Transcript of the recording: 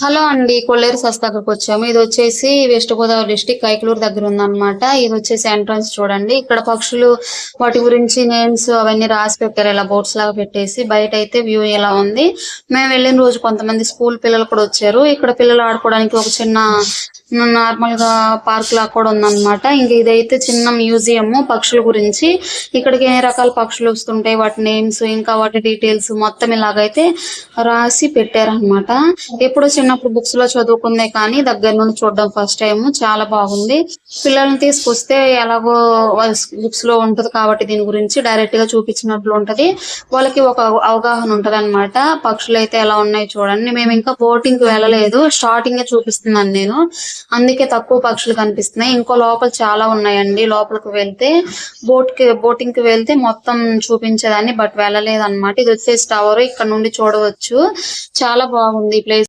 Hello అండి కొల్లేరు సస్తాకి వచ్చాము. ఇది వచ్చేసి వెస్ట్ గోదావరి డిస్టిక్ కైకలూరు దగ్గర ఉందన్నమాట. ఇది వచ్చేసి ఎంట్రన్స్ చూడండి. ఇక్కడ పక్షులు వాటి గురించి నేమ్స్ అవన్నీ రాసి పెట్టారు. ఇలా బోర్డ్స్ లాగా పెట్టేసి బయట అయితే వ్యూ ఇలా ఉంది. మేము వెళ్ళిన రోజు కొంతమంది స్కూల్ పిల్లలు కూడా వచ్చారు. ఇక్కడ పిల్లలు ఆడుకోవడానికి ఒక చిన్న నార్మల్గా పార్క్ లాగా కూడా ఉందన్నమాట. ఇంక ఇదైతే చిన్న మ్యూజియం పక్షుల గురించి. ఇక్కడికి ఎన్ని రకాల పక్షులు వస్తుంటాయి వాటి నేమ్స్ ఇంకా వాటి డీటెయిల్స్ మొత్తం ఇలాగైతే రాసి పెట్టారన్నమాట. ఎప్పుడో చిన్నప్పుడు బుక్స్లో చదువుకుందే కానీ దగ్గర నుండి చూడడం ఫస్ట్ టైం చాలా బాగుంది. పిల్లల్ని తీసుకొస్తే ఎలాగో బుక్స్లో ఉంటది కాబట్టి దీని గురించి డైరెక్ట్గా చూపించినట్లు ఉంటది. వాళ్ళకి ఒక అవగాహన ఉంటది అనమాట పక్షులు అయితే ఎలా ఉన్నాయి చూడండి. మేము ఇంకా బోటింగ్కి వెళ్ళలేదు. స్టార్టింగ్ చూపిస్తున్నాను నేను. అందుకే తక్కువ పక్షులు కనిపిస్తున్నాయి. ఇంకో లోపల చాలా ఉన్నాయండి. లోపలికి వెళ్తే బోట్కి బోటింగ్కి వెళ్తే మొత్తం చూపించేదాన్ని బట్ వెళ్ళలేదు అనమాట ఇది వచ్చేసి టవర్ ఇక్కడ నుండి చూడవచ్చు. చాలా బాగుంది ఈ ప్లేస్